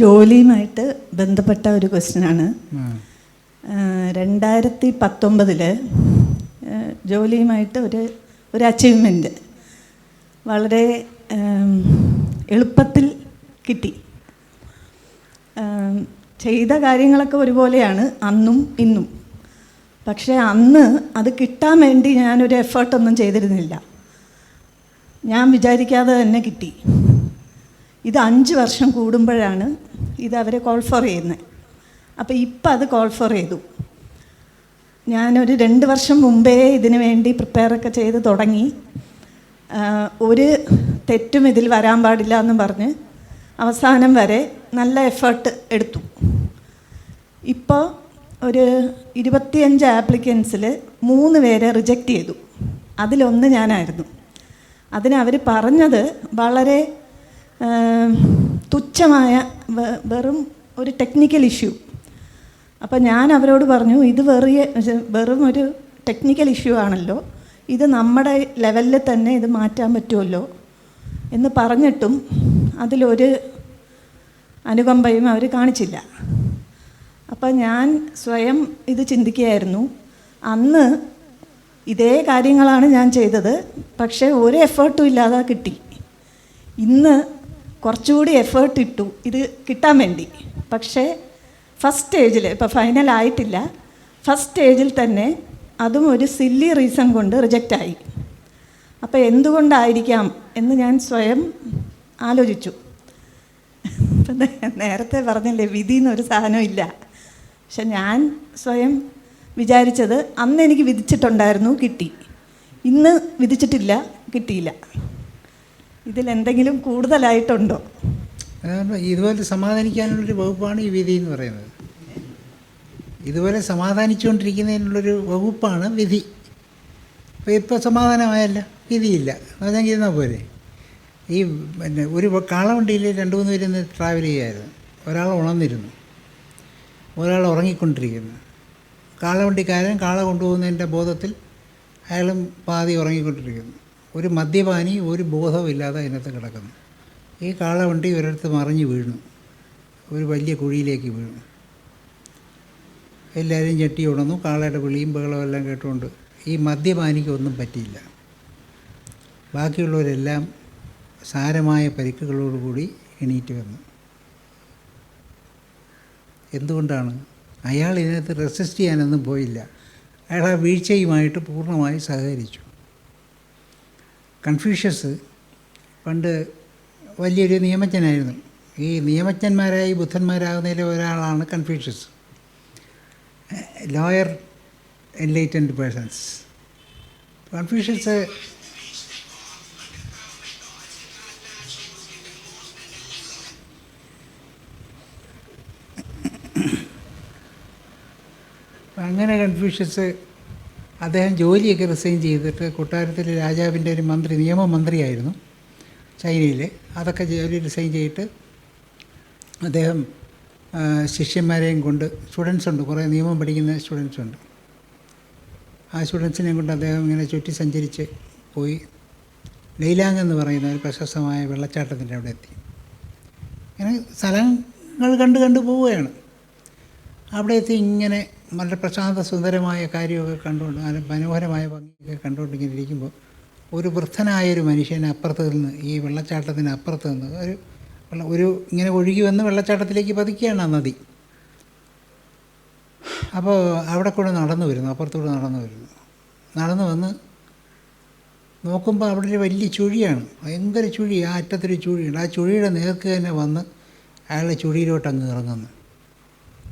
ജോലിയുമായിട്ട് ബന്ധപ്പെട്ട ഒരു ക്വസ്റ്റ്യനാണ്. രണ്ടായിരത്തി പത്തൊമ്പതിൽ ജോലിയുമായിട്ട് ഒരു ഒരു അച്ചീവ്മെന്റ് വളരെ എളുപ്പത്തിൽ കിട്ടി. ചെയ്ത കാര്യങ്ങളൊക്കെ ഒരുപോലെയാണ് അന്നും ഇന്നും. പക്ഷേ അന്ന് അത് കിട്ടാൻ വേണ്ടി ഞാനൊരു എഫേർട്ടൊന്നും ചെയ്തിരുന്നില്ല. ഞാൻ വിചാരിക്കാതെ തന്നെ കിട്ടി. ഇത് അഞ്ച് വർഷം കൂടുമ്പോഴാണ് ഇത് അവർ കോൾ ഫോർ ചെയ്യുന്നത് അപ്പോൾ ഇപ്പം അത് കോൾ ഫോർ ചെയ്തു. ഞാനൊരു രണ്ട് വർഷം മുമ്പേ ഇതിനു വേണ്ടി പ്രിപ്പയറൊക്കെ ചെയ്ത് തുടങ്ങി. ഒരു തെറ്റും ഇതിൽ വരാൻ പാടില്ല എന്ന് പറഞ്ഞ് അവസാനം വരെ നല്ല എഫേർട്ട് എടുത്തു. ഇപ്പോൾ ഒരു ഇരുപത്തിയഞ്ച് ആപ്ലിക്കൻസിൽ മൂന്ന് പേരെ റിജക്റ്റ് ചെയ്തു. അതിലൊന്ന് ഞാനായിരുന്നു. അതിന് അവർ പറഞ്ഞത് വളരെ തുച്ഛമായ വെറും ഒരു ടെക്നിക്കൽ ഇഷ്യൂ അപ്പം ഞാൻ അവരോട് പറഞ്ഞു ഇത് വെറിയ വെറും ഒരു ടെക്നിക്കൽ ഇഷ്യൂ ആണല്ലോ. ഇത് നമ്മുടെ ലെവലിൽ തന്നെ ഇത് മാറ്റാൻ പറ്റുമല്ലോ എന്ന് പറഞ്ഞിട്ടും അതിലൊരു അനുകമ്പയും അവർ കാണിച്ചില്ല. അപ്പം ഞാൻ സ്വയം ഇത് ചിന്തിക്കുകയായിരുന്നു. അന്ന് ഇതേ കാര്യങ്ങളാണ് ഞാൻ ചെയ്തത്. പക്ഷേ ഒരു എഫേർട്ടും ഇല്ലാതെ കിട്ടി. ഇന്ന് കുറച്ചുകൂടി എഫേർട്ട് ഇട്ടു. ഇത് കിട്ടാൻ വേണ്ടി. പക്ഷേ ഫസ്റ്റ് സ്റ്റേജിൽ ഇപ്പോൾ ഫൈനൽ ആയിട്ടില്ല. ഫസ്റ്റ് സ്റ്റേജിൽ തന്നെ അതും ഒരു സില്ലി റീസൺ കൊണ്ട് റിജക്റ്റായി അപ്പോൾ എന്തുകൊണ്ടായിരിക്കാം എന്ന് ഞാൻ സ്വയം ആലോചിച്ചു. നേരത്തെ പറഞ്ഞില്ലേ വിധി എന്നൊരു സാധനം ഇല്ല. പക്ഷെ ഞാൻ സ്വയം വിചാരിച്ചത് അന്ന് എനിക്ക് വിധിച്ചിട്ടുണ്ടായിരുന്നു കിട്ടി. ഇന്ന് വിധിച്ചിട്ടില്ല കിട്ടിയില്ല. ഇതിലെന്തെങ്കിലും കൂടുതലായിട്ടുണ്ടോ? ഇതുപോലെ സമാധാനിക്കാനുള്ളൊരു വകുപ്പാണ് ഈ വിധി എന്ന് പറയുന്നത്. ഇതുപോലെ സമാധാനിച്ചുകൊണ്ടിരിക്കുന്നതിനുള്ളൊരു വകുപ്പാണ് വിധി. അപ്പോൾ ഇപ്പോൾ സമാധാനമായല്ല വിധിയില്ല. അതെങ്കിൽ ഇരുന്നാൽ പോരെ. ഈ പിന്നെ ഒരു കാളവണ്ടിയിൽ രണ്ട് മൂന്ന് പേര് ട്രാവൽ ചെയ്യുമായിരുന്നു ഒരാൾ ഉണർന്നിരുന്നു. ഒരാൾ ഉറങ്ങിക്കൊണ്ടിരിക്കുന്നു. കാളവണ്ടിക്കാരൻ കാള കൊണ്ടുപോകുന്നതിന്റെ ബോധത്തിൽ അയാളും പാതി ഉറങ്ങിക്കൊണ്ടിരിക്കുന്നു. ഒരു മദ്യപാനി ഒരു ബോധവും ഇല്ലാതെ അതിനകത്ത് കിടക്കുന്നു. ഈ കാളവണ്ടി ഒരിടത്ത് മറിഞ്ഞ് വീണു ഒരു വലിയ കുഴിയിലേക്ക് വീണു എല്ലാവരും ഞെട്ടി ഉണർന്നു. കാളയുടെ വിളിയും ബഹളവും എല്ലാം കേട്ടുകൊണ്ട് ഈ മദ്യപാനിക്ക് ഒന്നും പറ്റിയില്ല. ബാക്കിയുള്ളവരെല്ലാം സാരമായ പരിക്കുകളോടുകൂടി എണീറ്റ് വന്നു. എന്തുകൊണ്ടാണ്? അയാൾ ഇതിനകത്ത് റെസിസ്റ്റ് ചെയ്യാനൊന്നും പോയില്ല. അയാൾ ആ വീഴ്ചയുമായിട്ട് പൂർണമായി സഹകരിച്ചു. കൺഫ്യൂഷ്യസ് പണ്ട് വലിയൊരു നിയമജ്ഞനായിരുന്നു. ഈ നിയമജ്ഞന്മാരായി ബുദ്ധന്മാരാകുന്നതിൽ ഒരാളാണ് Confucius. Lawyer enlightened persons. Confucius അങ്ങനെ കൺഫ്യൂഷ്യസ് അദ്ദേഹം ജോലിയൊക്കെ റിസൈൻ ചെയ്തിട്ട് കൊട്ടാരത്തിലെ രാജാവിന്റെ ഒരു മന്ത്രി നിയമമന്ത്രിയായിരുന്നു ചൈനയിൽ അതൊക്കെ ജോലി റിസൈൻ ചെയ്തിട്ട് അദ്ദേഹം ശിഷ്യന്മാരെയും കൊണ്ട് സ്റ്റുഡൻസ് ഉണ്ട്. കുറേ നിയമം പഠിക്കുന്ന സ്റ്റുഡൻസ് ഉണ്ട്. ആ സ്റ്റുഡൻസിനെയും കൊണ്ട് അദ്ദേഹം ഇങ്ങനെ ചുറ്റി സഞ്ചരിച്ച് പോയി. ലൈലാങ് എന്ന് പറയുന്ന ഒരു പ്രശസ്തമായ വെള്ളച്ചാട്ടത്തിന്റെ അവിടെ എത്തി. ഇങ്ങനെ സ്ഥലങ്ങൾ കണ്ട് കണ്ട് പോവുകയാണ്. അവിടെ എത്തി ഇങ്ങനെ വളരെ പ്രശാന്ത സുന്ദരമായ കാര്യമൊക്കെ കണ്ടുകൊണ്ട് നല്ല മനോഹരമായ ഭംഗിയൊക്കെ കണ്ടുകൊണ്ട് ഇങ്ങനെ ഇരിക്കുമ്പോൾ ഒരു വൃദ്ധനായ ഒരു അപ്പുറത്ത് നിന്ന് ഈ വെള്ളച്ചാട്ടത്തിന് അപ്പുറത്ത് നിന്ന് ഒരു ഒരു ഇങ്ങനെ ഒഴുകി വന്ന് വെള്ളച്ചാട്ടത്തിലേക്ക് പതിക്കുകയാണ് ആ നദി. അപ്പോൾ അവിടെ കൂടെ നടന്നു വരുന്നു അപ്പുറത്തൂടെ നടന്നു വരുന്നു. നടന്നു വന്ന് നോക്കുമ്പോൾ അവിടെ ഒരു വലിയ ചുഴിയാണ് ഭയങ്കര ചുഴി ആ അറ്റത്തൊരു ചുഴിയുണ്ട്. ആ ചുഴിയുടെ നേർക്ക് തന്നെ വന്ന് അയാളുടെ ചുഴിയിലോട്ട് അങ്ങ് ഇറങ്ങുന്നു.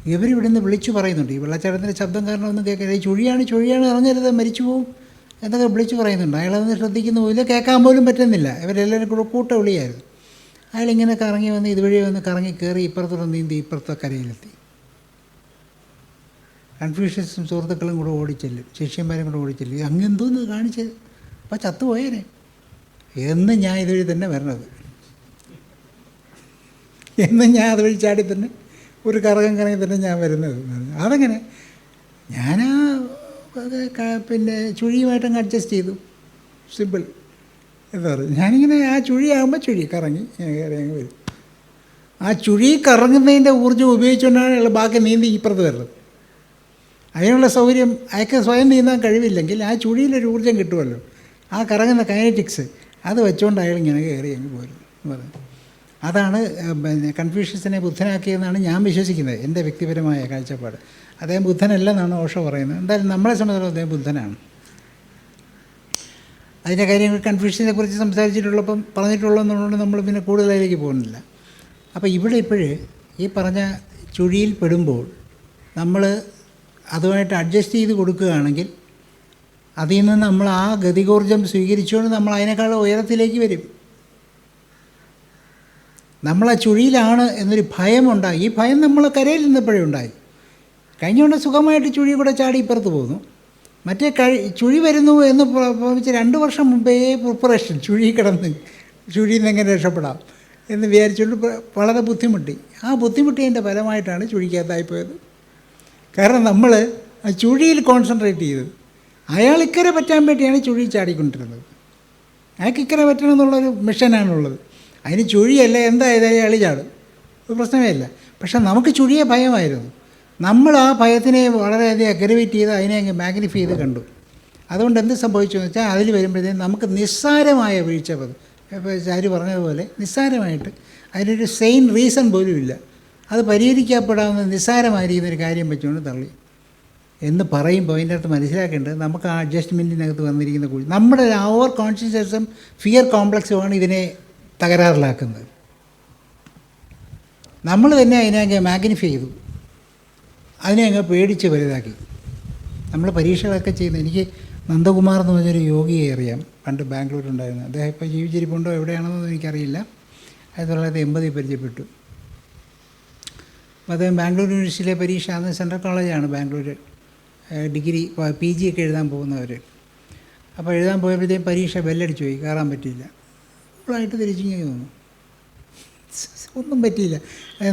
ഇവരിവിടുന്ന് വിളിച്ചു പറയുന്നുണ്ട്. ഈ വെള്ളച്ചാട്ടത്തിന്റെ ശബ്ദം കാരണം ഒന്നും കേൾക്കില്ല ഈ ചുഴിയാണ് ചുഴിയാണ് ഇറങ്ങരുത് മരിച്ചു പോവും എന്നൊക്കെ വിളിച്ചു പറയുന്നുണ്ട്. അയാളതൊന്നും ശ്രദ്ധിക്കുന്ന. പോലും കേൾക്കാൻ പോലും പറ്റുന്നില്ല. ഇവരെല്ലാവരും കൂടെ കൂട്ട വിളിയായിരുന്നു. അയാളിങ്ങനെ കറങ്ങി വന്ന് ഇതുവഴി വന്ന് കറങ്ങി കയറി ഇപ്പുറത്തോടെ നീന്തി ഇപ്പുറത്തെ കരയിലെത്തി. കൺഫ്യൂഷ്യസും സുഹൃത്തുക്കളും കൂടെ ഓടിച്ചെല്ലും. ശിഷ്യന്മാരും കൂടെ ഓടിച്ചെല്ലും. അങ്ങ് എന്തോന്ന് കാണിച്ചത് അപ്പോൾ ചത്തുപോയേനെ. എന്ന് ഞാൻ ഇതുവഴി തന്നെ വരണത്. എന്ന് ഞാൻ അതുവഴി ചാടി തന്നെ ഒരു കറകം കറങ്ങി തന്നെ ഞാൻ വരുന്നത്. അതങ്ങനെ? ഞാൻ ആ പിന്നെ ചുഴിയുമായിട്ടങ്ങ് അഡ്ജസ്റ്റ് ചെയ്തു. സിമ്പിൾ എന്താ പറയുക? ഞാനിങ്ങനെ ആ ചുഴിയാകുമ്പോൾ ചുഴി കറങ്ങി ഇങ്ങനെ അങ്ങ് വരും. ആ ചുഴി കറങ്ങുന്നതിന്റെ ഊർജം ഉപയോഗിച്ചുകൊണ്ടാണ് ബാക്കി നീന്തി ഇപ്പുറത്ത് വരുന്നത്. അതിനുള്ള സൗകര്യം അയക്ക സ്വയം നീന്താൻ കഴിവില്ലെങ്കിൽ ആ ചുഴിയിലൊരു ഊർജം കിട്ടുമല്ലോ. ആ കറങ്ങുന്ന കൈനറ്റിക്സ് അത് വെച്ചുകൊണ്ട് അയാൾ ഇങ്ങനെ കയറി അങ്ങ് പോരുന്നു എന്ന് പറഞ്ഞു അതാണ് പിന്നെ കൺഫ്യൂഷ്യസിനെ ബുദ്ധനാക്കിയതെന്നാണ് ഞാൻ വിശ്വസിക്കുന്നത് എന്റെ വ്യക്തിപരമായ കാഴ്ചപ്പാട്. അദ്ദേഹം ബുദ്ധനല്ലെന്നാണ് ഓഷോ പറയുന്നത്. എന്തായാലും നമ്മളെ സംബന്ധിച്ചിടത്തോളം അദ്ദേഹം ബുദ്ധനാണ്. അതിന്റെ കാര്യങ്ങൾ കൺഫ്യൂഷനെ കുറിച്ച് സംസാരിച്ചിട്ടുള്ളപ്പം പറഞ്ഞിട്ടുള്ളതെന്നുള്ളതുകൊണ്ട് നമ്മൾ പിന്നെ കൂടുതലതിലേക്ക് പോകുന്നില്ല. അപ്പോൾ ഇവിടെ ഇപ്പോഴേ ഈ പറഞ്ഞ ചുഴിയിൽ പെടുമ്പോൾ നമ്മൾ അതുമായിട്ട് അഡ്ജസ്റ്റ് ചെയ്ത് കൊടുക്കുകയാണെങ്കിൽ അതിൽ നിന്ന് നമ്മൾ ആ ഗതികോർജം സ്വീകരിച്ചുകൊണ്ട് നമ്മൾ അതിനേക്കാൾ ഉയരത്തിലേക്ക് വരും. നമ്മൾ ആ ചുഴിയിലാണ് എന്നൊരു ഭയമുണ്ടായി. ഈ ഭയം നമ്മൾ കരയിൽ നിന്നപ്പോഴേ ഉണ്ടായി. കഴിഞ്ഞുകൊണ്ട് സുഖമായിട്ട് ചുഴി കൂടെ ചാടി ഇപ്പുറത്ത് പോകുന്നു മറ്റേ കഴി ചുഴി വരുന്നു എന്ന് പ്ര- പ്രവചിച്ച് രണ്ട് വർഷം മുമ്പേ പ്രിപ്പറേഷൻ ചുഴി കിടന്ന് ചുഴിയിൽ നിന്ന് എങ്ങനെ രക്ഷപ്പെടാം എന്ന് വിചാരിച്ചുകൊണ്ട് വളരെ ബുദ്ധിമുട്ടി. ആ ബുദ്ധിമുട്ടിയതിന്റെ ഫലമായിട്ടാണ് ചുഴിക്കകത്തായിപ്പോയത് കാരണം നമ്മൾ ആ ചുഴിയിൽ കോൺസെൻട്രേറ്റ് ചെയ്തത്. അയാൾ ഇക്കരെ പറ്റാൻ വേണ്ടിയാണ് ചുഴി ചാടിക്കൊണ്ടിരുന്നത്. അയാൾക്ക് ഇക്കരെ പറ്റണം എന്നുള്ളൊരു മിഷനാണുള്ളത്. അതിന് ചുഴിയല്ല എന്തായാലും അയാൾ ഒരു പ്രശ്നമേ ഇല്ല. പക്ഷെ നമുക്ക് ചുഴിയെ ഭയമായിരുന്നു. നമ്മൾ ആ ഭയത്തിനെ വളരെയധികം അഗ്രവേറ്റ് ചെയ്ത് അതിനെ അങ്ങ് മാഗ്നിഫൈ ചെയ്ത് കണ്ടു. അതുകൊണ്ട് എന്ത് സംഭവിച്ചു എന്ന് വെച്ചാൽ അതിൽ വരുമ്പോഴത്തേക്കും നമുക്ക് നിസ്സാരമായ വീഴ്ച ഇപ്പോൾ ചാരി പറഞ്ഞതുപോലെ നിസ്സാരമായിട്ട് അതിനൊരു സെയിൻ റീസൺ പോലും ഇല്ല. അത് പരിഹരിക്കപ്പെടാവുന്ന നിസ്സാരമായിരിക്കുന്ന ഒരു കാര്യം വെച്ചുകൊണ്ട് തള്ളി. എന്ന് പറയുമ്പോൾ അതിന്റെ അകത്ത് മനസ്സിലാക്കേണ്ടത് നമുക്ക് ആ അഡ്ജസ്റ്റ്മെന്റിനകത്ത് വന്നിരിക്കുന്ന കൂടി നമ്മുടെ ഓവർ കോൺഷ്യസ്നെസ്സും ഫിയർ കോംപ്ലക്സുമാണ് ഇതിനെ തകരാറിലാക്കുന്നത്. നമ്മൾ തന്നെ അതിനെ അങ്ങ് മാഗ്നിഫൈ ചെയ്തു. അതിനെ അങ്ങ് പേടിച്ച് വലുതാക്കി. നമ്മൾ പരീക്ഷകളൊക്കെ ചെയ്യുന്നത് എനിക്ക് നന്ദകുമാർ എന്ന് പറഞ്ഞൊരു യോഗിയെ അറിയാം. പണ്ട് ബാംഗ്ലൂരുണ്ടായിരുന്നു. അദ്ദേഹം ഇപ്പോൾ ജീവിച്ചിരിപ്പുണ്ടോ? എവിടെയാണെന്നൊന്നും എനിക്കറിയില്ല. ആയിരത്തി തൊള്ളായിരത്തി എൺപതിൽ പരിചയപ്പെട്ടു. അപ്പോൾ അദ്ദേഹം ബാംഗ്ലൂർ യൂണിവേഴ്സിറ്റിയിലെ പരീക്ഷ അന്ന് സെൻട്രൽ കോളേജാണ് ബാംഗ്ലൂർ ഡിഗ്രി പി ജി ഒക്കെ എഴുതാൻ പോകുന്നവർ അപ്പോൾ എഴുതാൻ പോയപ്പോഴത്തേക്കും പരീക്ഷ ബെല്ലടിച്ചു പോയി. കയറാൻ പറ്റിയില്ല. ഫുള്ളായിട്ട് തിരിച്ചിങ്ങനെ തോന്നുന്നു ഒന്നും പറ്റിയില്ല.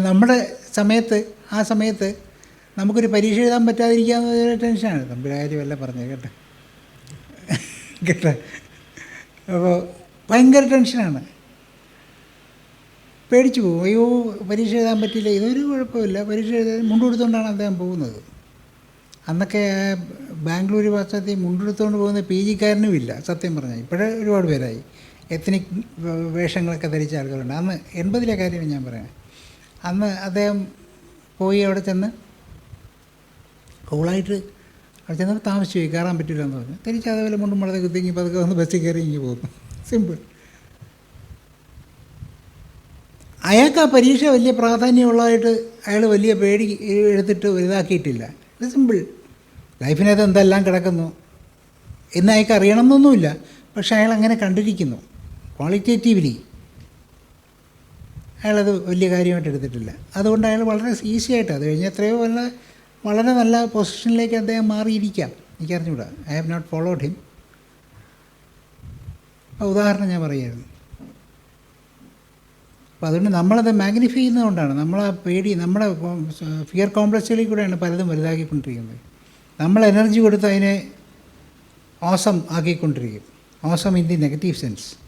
നമ്മുടെ സമയത്ത് ആ സമയത്ത് നമുക്കൊരു പരീക്ഷ എഴുതാൻ പറ്റാതിരിക്കാവുന്ന ടെൻഷനാണ്. നമ്മുടെ വല്ല പറഞ്ഞത് കേട്ടോ. കേട്ടോ. അപ്പോൾ ഭയങ്കര ടെൻഷനാണ്. പേടിച്ചു പോകും. അയ്യോ പരീക്ഷ എഴുതാൻ പറ്റില്ല ഇതൊരു കുഴപ്പമില്ല. പരീക്ഷ എഴുതാൻ മുണ്ടെടുത്തുകൊണ്ടാണ് അദ്ദേഹം പോകുന്നത്. അന്നൊക്കെ ബാംഗ്ലൂർ ഭാഷത്തിൽ മുണ്ടെടുത്തുകൊണ്ട് പോകുന്ന പി ജിക്കാരനും ഇല്ല സത്യം പറഞ്ഞാൽ. ഇപ്പോഴേ ഒരുപാട് പേരായി. എത്നിക് വേഷങ്ങളൊക്കെ ധരിച്ച ആളുകളുണ്ട്. അന്ന് എൺപതിലെ കാര്യമാണ് ഞാൻ പറയാം. അന്ന് അദ്ദേഹം പോയി അവിടെ ചെന്ന് കൂളായിട്ട് അവിടെ ചെന്നപ്പോൾ താമസിച്ചു പോയി. കയറാൻ പറ്റില്ല എന്ന് പറഞ്ഞു. തിരിച്ച് അതേപോലെ മുണ്ടും മുളക് കുത്തിങ്ങി പതുക്കെ വന്ന് ബസ്സിൽ കയറി ഇങ്ങി പോകുന്നു. സിമ്പിൾ അയാൾക്ക് ആ പരീക്ഷ വലിയ പ്രാധാന്യമുള്ളതായിട്ട് അയാൾ വലിയ പേടി എടുത്തിട്ട് വലുതാക്കിയിട്ടില്ല. ഇത് സിമ്പിൾ ലൈഫിനകത്ത് എന്തെല്ലാം കിടക്കുന്നു എന്ന് അയാൾക്ക് അറിയണമെന്നൊന്നുമില്ല. പക്ഷെ അയാൾ അങ്ങനെ കണ്ടിരിക്കുന്നു. ക്വാളിറ്റേറ്റീവ്ലി അയാളത് വലിയ കാര്യമായിട്ട് എടുത്തിട്ടില്ല. അതുകൊണ്ട് അയാൾ വളരെ ഈസി ആയിട്ട് അത് കഴിഞ്ഞ് എത്രയോ വല്ല വളരെ നല്ല പൊസിഷനിലേക്ക് അദ്ദേഹം മാറിയിരിക്കാം. എനിക്കറിഞ്ഞൂടാ. I have not followed him ഉദാഹരണം ഞാൻ പറയുമായിരുന്നു അപ്പോൾ അതുകൊണ്ട് നമ്മളത് മാഗ്നിഫൈ ചെയ്യുന്നതുകൊണ്ടാണ്. നമ്മൾ ആ പേടി നമ്മുടെ ഫിയർ കോംപ്ലക്സുകളിൽ കൂടെയാണ് പലതും വലുതാക്കിക്കൊണ്ടിരിക്കുന്നത്. നമ്മൾ എനർജി കൊടുത്ത് അതിനെ awesome ആക്കിക്കൊണ്ടിരിക്കും. Awesome in the negative sense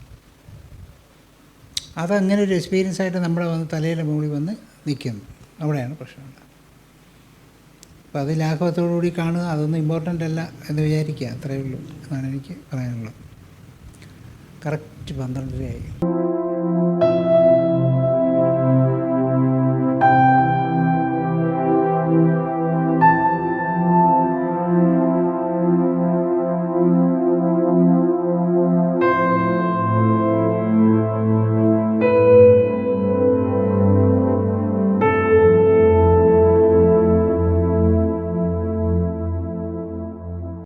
അതങ്ങനെ ഒരു എക്സ്പീരിയൻസ് ആയിട്ട് നമ്മുടെ വന്ന് തലയിലെ മുകളിൽ വന്ന് നിൽക്കുന്നു. അവിടെയാണ് പ്രശ്നം. അപ്പോൾ അത് ലാഘവത്തോടുകൂടി കാണുക അതൊന്നും ഇമ്പോർട്ടന്റ് അല്ല എന്ന് വിചാരിക്കുക. അത്രയേ ഉള്ളൂ എന്നാണ് എനിക്ക് പറയാനുള്ളത്. കറക്റ്റ് പന്ത്രണ്ടരയായി.